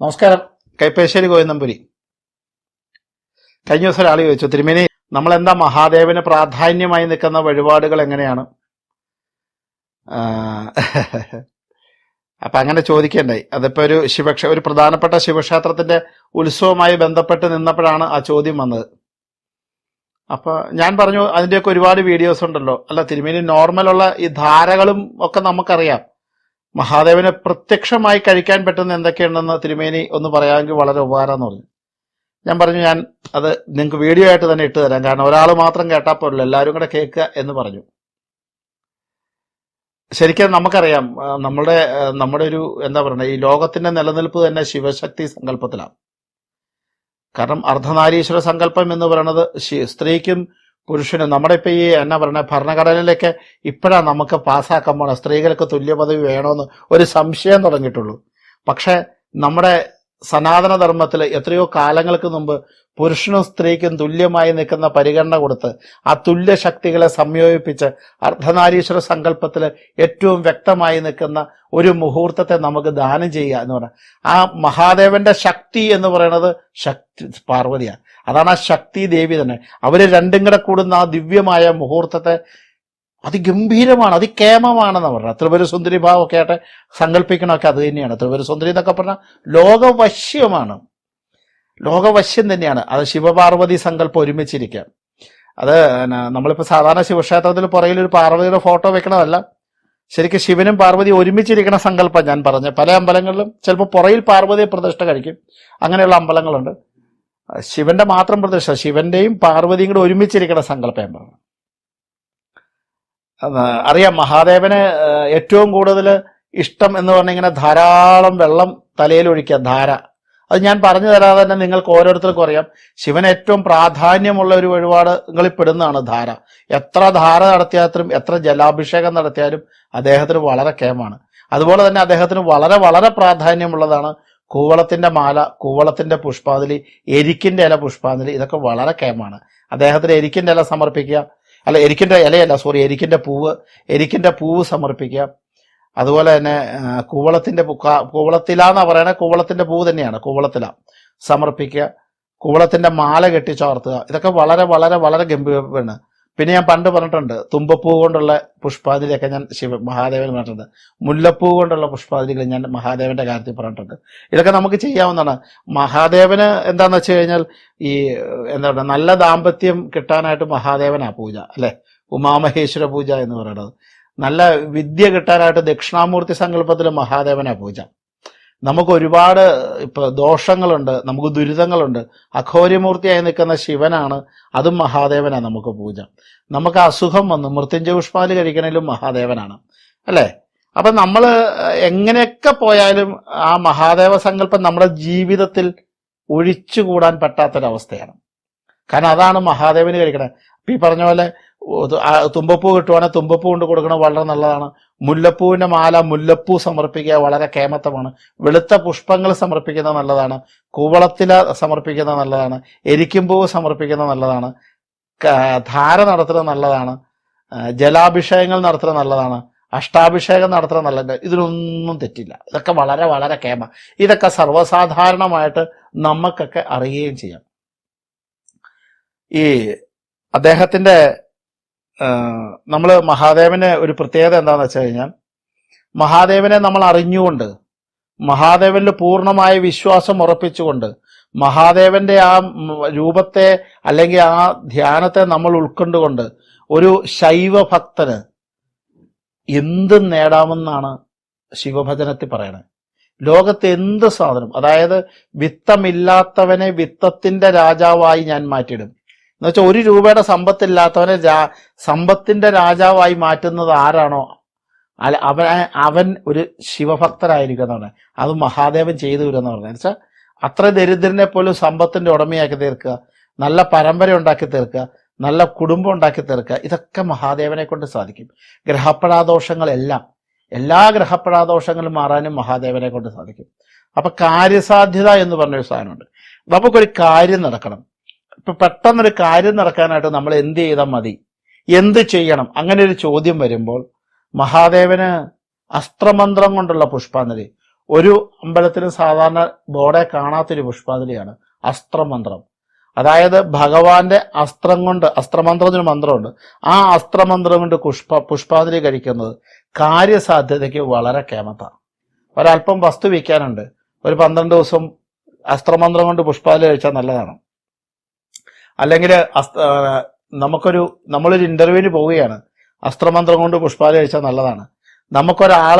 നമസ്കാരം. കൈപ്പേശ്ശേരി ഗോവിന്ദമ്പുരി കഴിഞ്ഞ ദിവസം ഒരാൾ ചോദിച്ചു തിരുമേനി നമ്മൾ എന്താ മഹാദേവന് പ്രാധാന്യമായി നിൽക്കുന്ന വഴിപാടുകൾ എങ്ങനെയാണ്? അപ്പൊ അങ്ങനെ ചോദിക്കണ്ടായി. അതിപ്പോ ഒരു ശിവക്ഷ ഒരു പ്രധാനപ്പെട്ട ശിവക്ഷേത്രത്തിന്റെ ഉത്സവവുമായി ബന്ധപ്പെട്ട് നിന്നപ്പോഴാണ് ആ ചോദ്യം വന്നത്. അപ്പൊ ഞാൻ പറഞ്ഞു അതിന്റെയൊക്കെ ഒരുപാട് വീഡിയോസ് ഉണ്ടല്ലോ. അല്ല തിരുമേനി നോർമലുള്ള ഈ ധാരകളും ഒക്കെ നമുക്കറിയാം. മഹാദേവന് പ്രത്യക്ഷമായി കഴിക്കാൻ പറ്റുന്ന എന്തൊക്കെയുണ്ടെന്ന് തിരുമേനി ഒന്ന് പറയാമെങ്കിൽ വളരെ ഉപകാരം എന്ന് പറഞ്ഞു. ഞാൻ പറഞ്ഞു ഞാൻ അത് നിങ്ങൾക്ക് വീഡിയോ ആയിട്ട് തന്നെ ഇട്ട് തരാം. കാരണം ഒരാൾ മാത്രം കേട്ടാൽ പോരല്ലോ. എല്ലാവരും കൂടെ കേൾക്കുക എന്ന് പറഞ്ഞു. ശരിക്കും നമുക്കറിയാം നമ്മുടെ നമ്മുടെ ഒരു എന്താ പറയുക ഈ ലോകത്തിന്റെ നിലനിൽപ്പ് തന്നെ ശിവശക്തി സങ്കല്പത്തിലാണ്. കാരണം അർദ്ധനാരീശ്വര സങ്കല്പം എന്ന് പറയുന്നത് സ്ത്രീക്കും പുരുഷനും നമ്മുടെ ഇപ്പൊ ഈ എന്നാ പറയുന്നത് ഭരണഘടനയിലൊക്കെ ഇപ്പോഴാണ് നമുക്ക് പാസ്സാക്കാൻ പോണ. സ്ത്രീകൾക്ക് തുല്യ പദവി വേണമെന്ന് ഒരു സംശയം തുടങ്ങിയിട്ടുള്ളൂ. പക്ഷെ നമ്മുടെ സനാതന ധർമ്മത്തിൽ എത്രയോ കാലങ്ങൾക്ക് മുമ്പ് പുരുഷനും സ്ത്രീക്കും തുല്യമായി നിൽക്കുന്ന പരിഗണന കൊടുത്ത് ആ തുല്യ ശക്തികളെ സംയോജിപ്പിച്ച് അർദ്ധനാരീശ്വര സങ്കല്പത്തിൽ ഏറ്റവും വ്യക്തമായി നിൽക്കുന്ന ഒരു മുഹൂർത്തത്തെ നമുക്ക് ദാനം ചെയ്യുക എന്ന് പറഞ്ഞാൽ ആ മഹാദേവന്റെ ശക്തി എന്ന് പറയുന്നത് ശക്തി പാർവതിയാണ്. അതാണ് ആ ശക്തി ദേവി തന്നെ. അവർ രണ്ടും കൂടെ കൂടുന്ന ആ ദിവ്യമായ മുഹൂർത്തത്തെ അതിഗംഭീരമാണ് അതികേമമാണെന്ന് പറഞ്ഞാൽ ത്രിപുര സുന്ദരി ഭാവമൊക്കെ ആയിട്ട് സങ്കല്പിക്കണമൊക്കെ അത് തന്നെയാണ്. ത്രിപുര സുന്ദരി എന്നൊക്കെ പറഞ്ഞാൽ ലോകവശ്യമാണ്. ലോകവശ്യം തന്നെയാണ്. അത് ശിവപാർവതി സങ്കല്പം ഒരുമിച്ചിരിക്കുക. അത് നമ്മളിപ്പോൾ സാധാരണ ശിവക്ഷേത്രത്തിൽ പുറകിൽ ഒരു പാർവതിയുടെ ഫോട്ടോ വെക്കണതല്ല. ശരിക്കും ശിവനും പാർവതി ഒരുമിച്ചിരിക്കണ സങ്കല്പം ഞാൻ പറഞ്ഞു. പല അമ്പലങ്ങളിലും ചിലപ്പോൾ പുറയിൽ പാർവതിയെ പ്രതിഷ്ഠ കഴിക്കും. അങ്ങനെയുള്ള അമ്പലങ്ങളുണ്ട്. ശിവന്റെ മാത്രം പ്രതിഷ്ഠ ശിവന്റെയും പാർവതിയും കൂടെ ഒരുമിച്ചിരിക്കണ സങ്കല്പം പറഞ്ഞു അറിയാം മഹാദേവന് ഏറ്റവും കൂടുതൽ ഇഷ്ടം എന്ന് പറഞ്ഞിങ്ങനെ ധാരാളം വെള്ളം തലയിൽ ഒഴിക്കുക ധാര. അത് ഞാൻ പറഞ്ഞു തരാതെ തന്നെ നിങ്ങൾക്ക് ഓരോരുത്തർക്കും അറിയാം. ശിവന് ഏറ്റവും പ്രാധാന്യമുള്ള ഒരു വഴിപാടുകളിൽ പെടുന്നതാണ് ധാര. എത്ര ധാര നടത്തിയാലും എത്ര ജലാഭിഷേകം നടത്തിയാലും അദ്ദേഹത്തിന് വളരെ കേമാണ് അതുപോലെ തന്നെ അദ്ദേഹത്തിന് വളരെ വളരെ പ്രാധാന്യമുള്ളതാണ് കൂവളത്തിന്റെ മാല കൂവളത്തിന്റെ പുഷ്പാഞ്ജലി എരിക്കിന്റെ ഇല പുഷ്പാഞ്ജലി. ഇതൊക്കെ വളരെ കേമാണ് അദ്ദേഹത്തിന് എരിക്കിന്റെ ഇല സമർപ്പിക്കുക അല്ല എരിക്കിന്റെ ഇലയല്ല സോറി എരിക്കിന്റെ പൂവ് എരിക്കിന്റെ പൂവ് സമർപ്പിക്കുക. അതുപോലെ തന്നെ കൂവളത്തിന്റെ കൂവളത്തിന്റെ പറയണ കാ- കൂവളത്തിലാന്നാ പറയണേ കൂവളത്തിന്റെ പൂവ് തന്നെയാണ് കൂവളത്തില സമർപ്പിക്കുക. കൂവളത്തിന്റെ മാല കെട്ടി ചോർത്തുക. ഇതൊക്കെ വളരെ വളരെ വളരെ ഗംഭീരമാണ്. പിന്നെ ഞാൻ പണ്ട് പറഞ്ഞിട്ടുണ്ട് തുമ്പപ്പൂ കൊണ്ടുള്ള പുഷ്പാതിരിയൊക്കെ ഞാൻ ശിവ മഹാദേവൻ പറഞ്ഞിട്ടുണ്ട്. മുല്ലപ്പൂ കൊണ്ടുള്ള പുഷ്പാതിരികൾ ഞാൻ മഹാദേവന്റെ കാര്യത്തിൽ പറഞ്ഞിട്ടുണ്ട്. ഇതൊക്കെ നമുക്ക് ചെയ്യാവുന്നതാണ്. മഹാദേവന് എന്താന്ന് വെച്ച് കഴിഞ്ഞാൽ ഈ എന്താ പറയുക നല്ല ദാമ്പത്യം കിട്ടാനായിട്ട് മഹാദേവനാ പൂജ അല്ലെ? ഉമാമഹേശ്വര പൂജ എന്ന് പറയുന്നത്. നല്ല വിദ്യ കിട്ടാനായിട്ട് ദക്ഷിണാമൂർത്തി സങ്കല്പത്തിൽ മഹാദേവനാ പൂജ. നമുക്ക് ഒരുപാട് ഇപ്പൊ ദോഷങ്ങളുണ്ട് നമുക്ക് ദുരിതങ്ങളുണ്ട്. അഘോര്യമൂർത്തിയായി നിൽക്കുന്ന ശിവനാണ് അതും മഹാദേവനാണ് നമുക്ക് പൂജ. നമുക്ക് അസുഖം വന്നു മൃത്യുഞ്ജയ പുഷ്പാൽ കഴിക്കണേലും മഹാദേവനാണ്. അല്ലേ? അപ്പൊ നമ്മൾ എങ്ങനെയൊക്കെ പോയാലും ആ മഹാദേവ സങ്കല്പം നമ്മുടെ ജീവിതത്തിൽ ഒഴിച്ചുകൂടാൻ പറ്റാത്തൊരവസ്ഥയാണ്. കാരണം അതാണ് മഹാദേവന് കഴിക്കണേ അപ്പൊ ഈ പറഞ്ഞ പോലെ തുമ്പപ്പൂ കിട്ടുവാണെങ്കിൽ തുമ്പപ്പൂ കൊണ്ട് കൊടുക്കണം വളരെ നല്ലതാണ്. മുല്ലപ്പൂവിന്റെ മാല മുല്ലപ്പൂ സമർപ്പിക്കുക വളരെ കേമത്തമാണ് വെളുത്ത പുഷ്പങ്ങൾ സമർപ്പിക്കുന്നത് നല്ലതാണ്. കൂവളത്തില സമർപ്പിക്കുന്നത് നല്ലതാണ്. എരിക്കുംപൂവ് സമർപ്പിക്കുന്നത് നല്ലതാണ്. ധാര നടത്തുന്നത് നല്ലതാണ്. ജലാഭിഷേകങ്ങൾ നടത്തുന്നത് നല്ലതാണ്. അഷ്ടാഭിഷേകം നടത്തുന്നത് നല്ലതാണ് ഇതിനൊന്നും തെറ്റില്ല. ഇതൊക്കെ വളരെ വളരെ കേമ. ഇതൊക്കെ സർവസാധാരണമായിട്ട് നമുക്കൊക്കെ അറിയുകയും ചെയ്യാം. ഈ അദ്ദേഹത്തിന്റെ നമ്മൾ മഹാദേവന് ഒരു പ്രത്യേകത എന്താണെന്ന് വെച്ച് കഴിഞ്ഞാൽ മഹാദേവനെ നമ്മൾ അറിഞ്ഞുകൊണ്ട് മഹാദേവനിൽ പൂർണമായ വിശ്വാസം ഉറപ്പിച്ചുകൊണ്ട് മഹാദേവന്റെ ആ രൂപത്തെ അല്ലെങ്കിൽ ആ ധ്യാനത്തെ നമ്മൾ ഉൾക്കൊണ്ടുകൊണ്ട് ഒരു ശൈവ ഭക്തന് എന്തും നേടാമെന്നാണ് ശിവഭജനത്തിൽ പറയണത് ലോകത്ത് എന്ത് സാധനം അതായത് വിത്തമില്ലാത്തവനെ വിത്തത്തിന്റെ രാജാവായി ഞാൻ മാറ്റിയിടും. എന്ന് വെച്ചാൽ ഒരു രൂപയുടെ സമ്പത്തില്ലാത്തവനെ രാ- സമ്പത്തിന്റെ രാജാവായി മാറ്റുന്നത് ആരാണോ? അല്ല അവൻ അവൻ ഒരു ശിവഭക്തരായിരിക്കും എന്ന് പറഞ്ഞാൽ അത് മഹാദേവൻ ചെയ്തു വരുമെന്ന് പറഞ്ഞു വെച്ചാൽ അത്ര ദരിദ്രനെ പോലും സമ്പത്തിന്റെ ഉടമയാക്കി തീർക്കുക നല്ല പരമ്പര ഉണ്ടാക്കി തീർക്കുക നല്ല കുടുംബം ഉണ്ടാക്കി തീർക്കുക ഇതൊക്കെ മഹാദേവനെ കൊണ്ട് സാധിക്കും. ഗ്രഹപ്പെടാദോഷങ്ങളെല്ലാം എല്ലാ ഗ്രഹപ്പഴാദോഷങ്ങളും മാറാനും മഹാദേവനെ കൊണ്ട് സാധിക്കും. അപ്പൊ കാര്യസാധ്യത എന്ന് പറഞ്ഞൊരു സാധനമുണ്ട്. നമുക്കൊരു കാര്യം നടക്കണം. ഇപ്പൊ പെട്ടെന്നൊരു കാര്യം നടക്കാനായിട്ട് നമ്മൾ എന്ത് ചെയ്താൽ മതി? എന്ത് ചെയ്യണം? അങ്ങനെ ഒരു ചോദ്യം വരുമ്പോൾ മഹാദേവന് അസ്ത്രമന്ത്രം കൊണ്ടുള്ള പുഷ്പാഞ്ജലി. ഒരു അമ്പലത്തിലും സാധാരണ ബോർഡെ കാണാത്തൊരു പുഷ്പാഞ്ജലിയാണ് അസ്ത്രമന്ത്രം. അതായത് ഭഗവാന്റെ അസ്ത്രം കൊണ്ട് അസ്ത്രമന്ത്രത്തിന് മന്ത്രമുണ്ട്. ആ അസ്ത്രമന്ത്രം കൊണ്ട് പുഷ്പ പുഷ്പാഞ്ജലി കഴിക്കുന്നത് കാര്യസാധ്യതയ്ക്ക് വളരെ കേമത്താണ്. ഒരല്പം വസ്തു വിൽക്കാനുണ്ട്. ഒരു പന്ത്രണ്ട് ദിവസം അസ്ത്രമന്ത്രം കൊണ്ട് പുഷ്പാഞ്ജലി കഴിച്ചാൽ നല്ലതാണ്. അല്ലെങ്കിൽ നമുക്കൊരു നമ്മളൊരു ഇന്റർവ്യൂവിന് പോവുകയാണ്. അസ്ത്രമന്ത്രം കൊണ്ട് പുഷ്പാല കഴിച്ചാൽ നല്ലതാണ്. നമുക്കൊരാൾ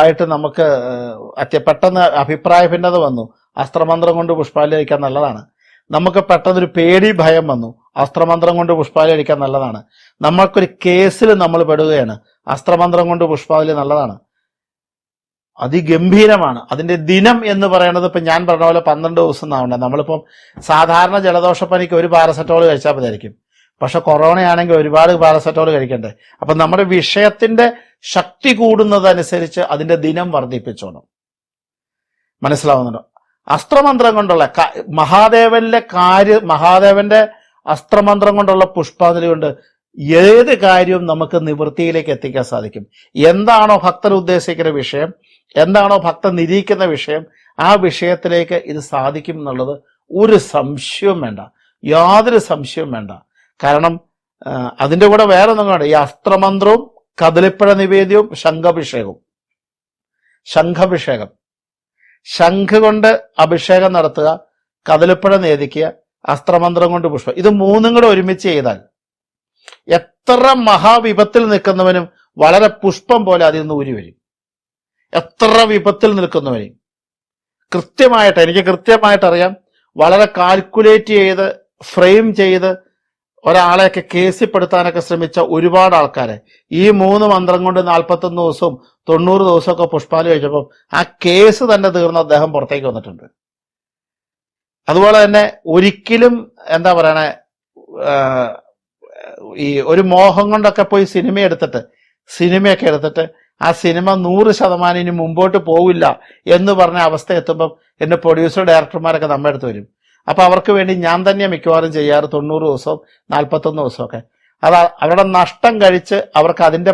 ആയിട്ട് നമുക്ക് അത്യ പെട്ടെന്ന് അഭിപ്രായ ഭിന്നത വന്നു. അസ്ത്രമന്ത്രം കൊണ്ട് പുഷ്പാലി കഴിക്കാൻ നല്ലതാണ്. നമുക്ക് പെട്ടെന്നൊരു പേടി ഭയം വന്നു. അസ്ത്രമന്ത്രം കൊണ്ട് പുഷ്പാലി കഴിക്കാൻ നല്ലതാണ്. നമ്മൾക്കൊരു കേസിൽ നമ്മൾ പെടുകയാണ്. അസ്ത്രമന്ത്രം കൊണ്ട് പുഷ്പാലി നല്ലതാണ്. അതിഗംഭീരമാണ്. അതിന്റെ ദിനം എന്ന് പറയുന്നത് ഇപ്പൊ ഞാൻ പറഞ്ഞ പോലെ പന്ത്രണ്ട് ദിവസം എന്നാവണ്ട. നമ്മളിപ്പം സാധാരണ ജലദോഷപ്പനിക്ക് ഒരു പാരസെറ്റോൾ കഴിച്ചാൽ മതിയായിരിക്കും. പക്ഷെ കൊറോണ ആണെങ്കിൽ ഒരുപാട് പാരസെറ്റോൾ കഴിക്കണ്ടേ. അപ്പൊ നമ്മുടെ വിഷയത്തിന്റെ ശക്തി കൂടുന്നതനുസരിച്ച് അതിന്റെ ദിനം വർദ്ധിപ്പിച്ചോണം. മനസ്സിലാവുന്നുണ്ടോ? അസ്ത്രമന്ത്രം കൊണ്ടുള്ള മഹാദേവന്റെ കാര്യ മഹാദേവന്റെ അസ്ത്രമന്ത്രം കൊണ്ടുള്ള പുഷ്പാഞ്ജലി കൊണ്ട് ഏത് കാര്യവും നമുക്ക് നിവൃത്തിയിലേക്ക് എത്തിക്കാൻ സാധിക്കും. എന്താണോ ഭക്തർ ഉദ്ദേശിക്കുന്ന വിഷയം എന്താണോ ഭക്തൻ നിരീക്കുന്ന വിഷയം ആ വിഷയത്തിലേക്ക് ഇത് സാധിക്കും എന്നുള്ളത് ഒരു സംശയവും വേണ്ട. യാതൊരു സംശയവും വേണ്ട. കാരണം അതിന്റെ കൂടെ വേറെ ഒന്നും ഈ അസ്ത്രമന്ത്രവും കദളിപ്പഴ നിവേദ്യവും ശംഖഭിഷേകവും. ശംഖഭിഷേകം. ശംഖ് കൊണ്ട് അഭിഷേകം നടത്തുക കദളിപ്പഴ നേദിക്കുക അസ്ത്രമന്ത്രം കൊണ്ട് പുഷ്പം. ഇത് മൂന്നും കൂടെ ഒരുമിച്ച് ചെയ്താൽ എത്ര മഹാവിപത്തിൽ നിൽക്കുന്നവനും വളരെ പുഷ്പം പോലെ അതിൽ നിന്ന് ഊരി വരും. എത്ര വിപത്തിൽ നിൽക്കുന്നവനെയും കൃത്യമായിട്ട് എനിക്ക് കൃത്യമായിട്ട് അറിയാം വളരെ കാൽക്കുലേറ്റ് ചെയ്ത് ഫ്രെയിം ചെയ്ത് ഒരാളെയൊക്കെ കേസിപ്പെടുത്താനൊക്കെ ശ്രമിച്ച ഒരുപാട് ആൾക്കാരെ. ഈ മൂന്ന് മന്ത്രം കൊണ്ട് നാൽപ്പത്തൊന്ന് ദിവസവും തൊണ്ണൂറ് ദിവസമൊക്കെ പുഷ്പാലി കഴിച്ചപ്പോൾ ആ കേസ് തന്നെ തീർന്ന അദ്ദേഹം പുറത്തേക്ക് വന്നിട്ടുണ്ട്. അതുപോലെ തന്നെ ഒരിക്കലും എന്താ പറയണേ ഈ ഒരു മോഹം കൊണ്ടൊക്കെ പോയി സിനിമ എടുത്തിട്ട് സിനിമയൊക്കെ എടുത്തിട്ട് ആ സിനിമ നൂറ് ശതമാനം ഇനി മുമ്പോട്ട് പോവില്ല എന്ന് പറഞ്ഞ അവസ്ഥ എത്തുമ്പം എന്റെ പ്രൊഡ്യൂസർ ഡയറക്ടർമാരൊക്കെ നമ്മുടെ അടുത്ത് വരും. അപ്പോൾ അവർക്ക് വേണ്ടി ഞാൻ തന്നെ മിക്കവാറും ചെയ്യാറ് തൊണ്ണൂറ് ദിവസവും നാൽപ്പത്തൊന്ന് ദിവസമൊക്കെ. അത് അവരുടെ നഷ്ടം കഴിച്ച് അവർക്ക് അതിന്റെ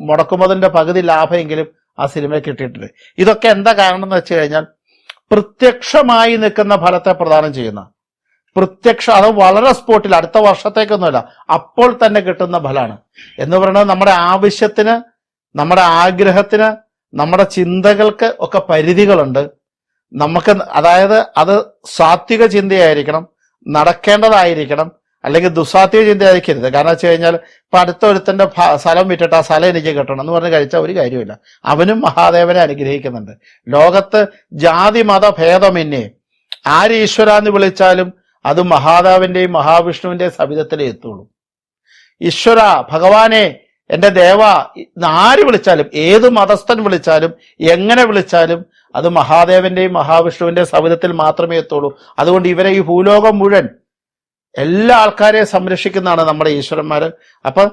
മുടക്കുമതിന്റെ പകുതി ലാഭമെങ്കിലും ആ സിനിമ കിട്ടിയിട്ടുണ്ട്. ഇതൊക്കെ എന്താ കാരണം എന്ന് വെച്ച് കഴിഞ്ഞാൽ പ്രത്യക്ഷമായി നിൽക്കുന്ന ഫലത്തെ പ്രദാനം ചെയ്യുന്ന പ്രത്യക്ഷ അത് വളരെ സ്പോട്ടിൽ അടുത്ത വർഷത്തേക്കൊന്നുമല്ല അപ്പോൾ തന്നെ കിട്ടുന്ന ഫലമാണ് എന്ന് പറയുന്നത് നമ്മുടെ ആവശ്യത്തിന് നമ്മുടെ ആഗ്രഹത്തിന് നമ്മുടെ ചിന്തകൾക്ക് ഒക്കെ പരിധികളുണ്ട്. നമുക്ക് അതായത് അത് സാത്വിക ചിന്തയായിരിക്കണം നടക്കേണ്ടതായിരിക്കണം അല്ലെങ്കിൽ ദുസാത്വിക ചിന്തയായിരിക്കരുത്. കാരണം വെച്ച് കഴിഞ്ഞാൽ ഇപ്പൊ അടുത്തൊരുത്തന്റെ സ്ഥലം വിറ്റിട്ട് ആ സ്ഥലം എനിക്ക് കിട്ടണം എന്ന് പറഞ്ഞ് കഴിച്ചാൽ ഒരു കാര്യമില്ല അവനും മഹാദേവനെ അനുഗ്രഹിക്കുന്നുണ്ട്. ലോകത്ത് ജാതി മത ഭേദമന്യേ ആര് ഈശ്വര എന്ന് വിളിച്ചാലും അത് മഹാദേവന്റെയും മഹാവിഷ്ണുവിന്റെയും സവിധത്തിലേ എത്തുള്ളൂ. ഈശ്വര ഭഗവാനെ എന്റെ ദേവ ആര് വിളിച്ചാലും ഏത് മതസ്ഥൻ വിളിച്ചാലും എങ്ങനെ വിളിച്ചാലും അത് മഹാദേവന്റെയും മഹാവിഷ്ണുവിന്റെയും സവിധത്തിൽ മാത്രമേ എത്തുള്ളൂ. അതുകൊണ്ട് ഇവരെ ഈ ഭൂലോകം മുഴുവൻ എല്ലാ ആൾക്കാരെയും സംരക്ഷിക്കുന്നതാണ് നമ്മുടെ ഈശ്വരന്മാര്. അപ്പൊ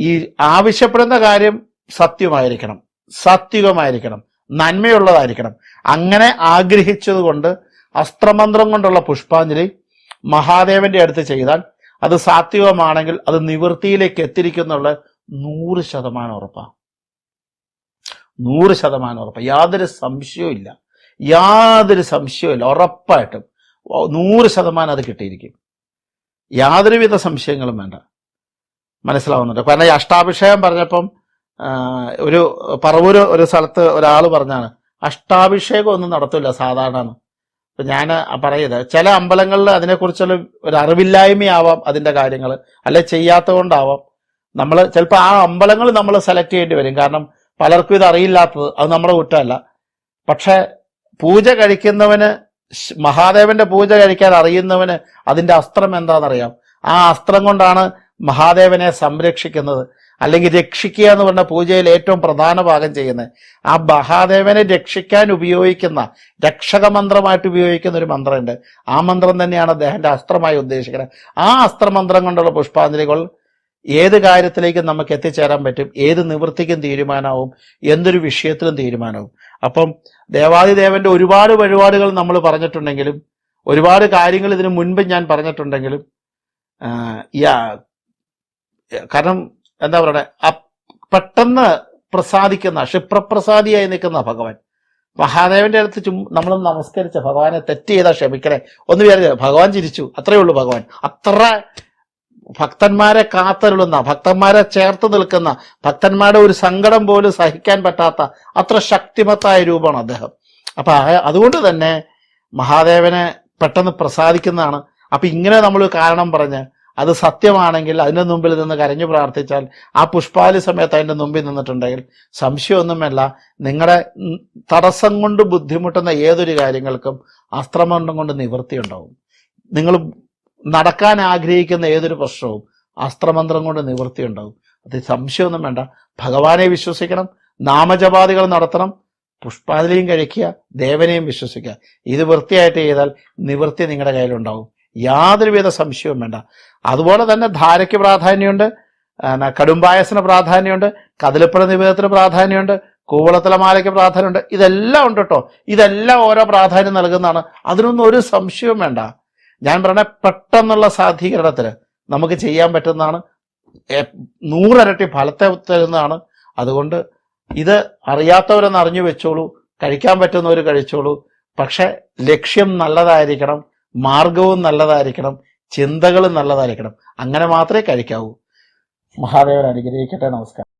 ഈ ആവശ്യപ്പെടുന്ന കാര്യം സത്യമായിരിക്കണം. സാത്വികമായിരിക്കണം. നന്മയുള്ളതായിരിക്കണം. അങ്ങനെ ആഗ്രഹിച്ചതുകൊണ്ട് അസ്ത്രമന്ത്രം കൊണ്ടുള്ള പുഷ്പാഞ്ജലി മഹാദേവന്റെ അടുത്ത് ചെയ്താൽ അത് സാത്വികമാണെങ്കിൽ അത് നിവൃത്തിയിലേക്ക് എത്തിരിക്കുന്നുള്ള നൂറ് ശതമാനം ഉറപ്പാണ് നൂറ് ശതമാനം ഉറപ്പ്. യാതൊരു സംശയവും ഇല്ല. യാതൊരു സംശയവും ഇല്ല. ഉറപ്പായിട്ടും നൂറ് ശതമാനം അത് കിട്ടിയിരിക്കും. യാതൊരുവിധ സംശയങ്ങളും വേണ്ട. മനസ്സിലാവുന്നുണ്ട്? കാരണം ഈ അഷ്ടാഭിഷേകം പറഞ്ഞപ്പം ഒരു പറവൂര് ഒരു സ്ഥലത്ത് ഒരാൾ പറഞ്ഞാണ് അഷ്ടാഭിഷേകം ഒന്നും നടത്തില്ല സാധാരണ അപ്പൊ ഞാൻ പറയുന്നത് ചില അമ്പലങ്ങളിൽ അതിനെക്കുറിച്ചുള്ള ഒരു അറിവില്ലായ്മയാവാം അതിന്റെ കാര്യങ്ങൾ അല്ലെ ചെയ്യാത്ത കൊണ്ടാവാം നമ്മൾ ചിലപ്പോൾ ആ അമ്പലങ്ങൾ നമ്മൾ സെലക്ട് ചെയ്യേണ്ടി വരും. കാരണം പലർക്കും ഇത് അറിയില്ലാത്തത്. അത് നമ്മുടെ കുറ്റമല്ല. പക്ഷേ പൂജ കഴിക്കുന്നവന് മഹാദേവന്റെ പൂജ കഴിക്കാൻ അറിയുന്നവന് അതിന്റെ അസ്ത്രം എന്താണെന്നറിയാം. ആ അസ്ത്രം കൊണ്ടാണ് മഹാദേവനെ സംരക്ഷിക്കുന്നത്. അല്ലെങ്കിൽ രക്ഷിക്കുക എന്ന് പറഞ്ഞ പൂജയിൽ ഏറ്റവും പ്രധാന ഭാഗം ചെയ്യുന്നത്. ആ മഹാദേവനെ രക്ഷിക്കാൻ ഉപയോഗിക്കുന്ന രക്ഷക മന്ത്രമായിട്ട് ഉപയോഗിക്കുന്ന ഒരു മന്ത്രമുണ്ട്. ആ മന്ത്രം തന്നെയാണ് അദ്ദേഹത്തിന്റെ അസ്ത്രമായി ഉദ്ദേശിക്കുന്നത്. ആ അസ്ത്രമന്ത്രം കൊണ്ടുള്ള പുഷ്പാഞ്ജലികൾ ഏത് കാര്യത്തിലേക്കും നമുക്ക് എത്തിച്ചേരാൻ പറ്റും ഏത് നിവൃത്തിക്കും തീരുമാനമാവും എന്തൊരു വിഷയത്തിലും തീരുമാനവും അപ്പം ദേവാദിദേവന്റെ ഒരുപാട് വഴിപാടുകൾ നമ്മൾ പറഞ്ഞിട്ടുണ്ടെങ്കിലും ഒരുപാട് കാര്യങ്ങൾ ഇതിനു മുൻപ് ഞാൻ പറഞ്ഞിട്ടുണ്ടെങ്കിലും യാ- കാരണം എന്താ പറയണേ പെട്ടെന്ന് പ്രസാദിക്കുന്ന ക്ഷിപ്രപ്രസാദിയായി നിൽക്കുന്ന ഭഗവാൻ. മഹാദേവന്റെ അടുത്ത് ചും നമ്മൾ നമസ്കരിച്ച ഭഗവാനെ തെറ്റ് ചെയ്താൽ ക്ഷമിക്കണേ. ഒന്ന് വിചാരിച്ച ഭഗവാൻ ചിരിച്ചു അത്രയേ ഉള്ളൂ ഭഗവാൻ. അത്ര ഭക്തന്മാരെ കാത്തരുളുന്ന ഭക്തന്മാരെ ചേർത്ത് നിൽക്കുന്ന ഭക്തന്മാരുടെ ഒരു സങ്കടം പോലും സഹിക്കാൻ പറ്റാത്ത അത്ര ശക്തിമത്തായ രൂപമാണ് അദ്ദേഹം. അപ്പൊ അതുകൊണ്ട് തന്നെ മഹാദേവനെ പെട്ടെന്ന് പ്രസാദിക്കുന്നതാണ്. അപ്പൊ ഇങ്ങനെ നമ്മൾ കാരണം പറഞ്ഞ് അത് സത്യമാണെങ്കിൽ അതിന്റെ മുമ്പിൽ നിന്ന് കരഞ്ഞു പ്രാർത്ഥിച്ചാൽ ആ പുഷ്പാലി സമയത്ത് അതിന്റെ മുമ്പിൽ നിന്നിട്ടുണ്ടെങ്കിൽ സംശയമൊന്നുമല്ല. നിങ്ങളുടെ തടസ്സം കൊണ്ട് ബുദ്ധിമുട്ടുന്ന ഏതൊരു കാര്യങ്ങൾക്കും അസ്ത്രമണ്ഡം കൊണ്ട് നിവൃത്തി ഉണ്ടാവും നിങ്ങൾ നടക്കാൻ ആഗ്രഹിക്കുന്ന ഏതൊരു പ്രശ്നവും അസ്ത്രമന്ത്രം കൊണ്ട് നിവൃത്തി ഉണ്ടാവും അത് സംശയമൊന്നും വേണ്ട. ഭഗവാനെ വിശ്വസിക്കണം. നാമജപാദികൾ നടത്തണം. പുഷ്പാതിലെയും കഴിക്കുക. ദേവനെയും വിശ്വസിക്കുക. ഇത് വൃത്തിയായിട്ട് ചെയ്താൽ നിവൃത്തി നിങ്ങളുടെ കയ്യിലുണ്ടാവും യാതൊരുവിധ സംശയവും വേണ്ട. അതുപോലെ തന്നെ ധാരയ്ക്ക് പ്രാധാന്യമുണ്ട്. കടുംബായസിന് പ്രാധാന്യമുണ്ട്. കതിലപ്പുഴ നിവേദത്തിന് പ്രാധാന്യമുണ്ട്. കൂവളത്തിലെ മാലയ്ക്ക് പ്രാധാന്യമുണ്ട്. ഇതെല്ലാം ഉണ്ട് കേട്ടോ ഇതെല്ലാം ഓരോ പ്രാധാന്യം നൽകുന്നതാണ്. അതിനൊന്നും ഒരു സംശയവും വേണ്ട. ഞാൻ പറഞ്ഞ പെട്ടെന്നുള്ള സാധീകരണത്തിന് നമുക്ക് ചെയ്യാൻ പറ്റുന്നതാണ്. നൂറരട്ടി ഫലത്തെ തരുന്നതാണ്. അതുകൊണ്ട് ഇത് അറിയാത്തവരെന്ന് അറിഞ്ഞു വെച്ചോളൂ. കഴിക്കാൻ പറ്റുന്നവർ കഴിച്ചോളൂ. പക്ഷെ ലക്ഷ്യം നല്ലതായിരിക്കണം. മാർഗവും നല്ലതായിരിക്കണം. ചിന്തകളും നല്ലതായിരിക്കണം. അങ്ങനെ മാത്രമേ കഴിക്കാവൂ. മഹാദേവൻ അനുഗ്രഹിക്കട്ടെ. നമസ്കാരം.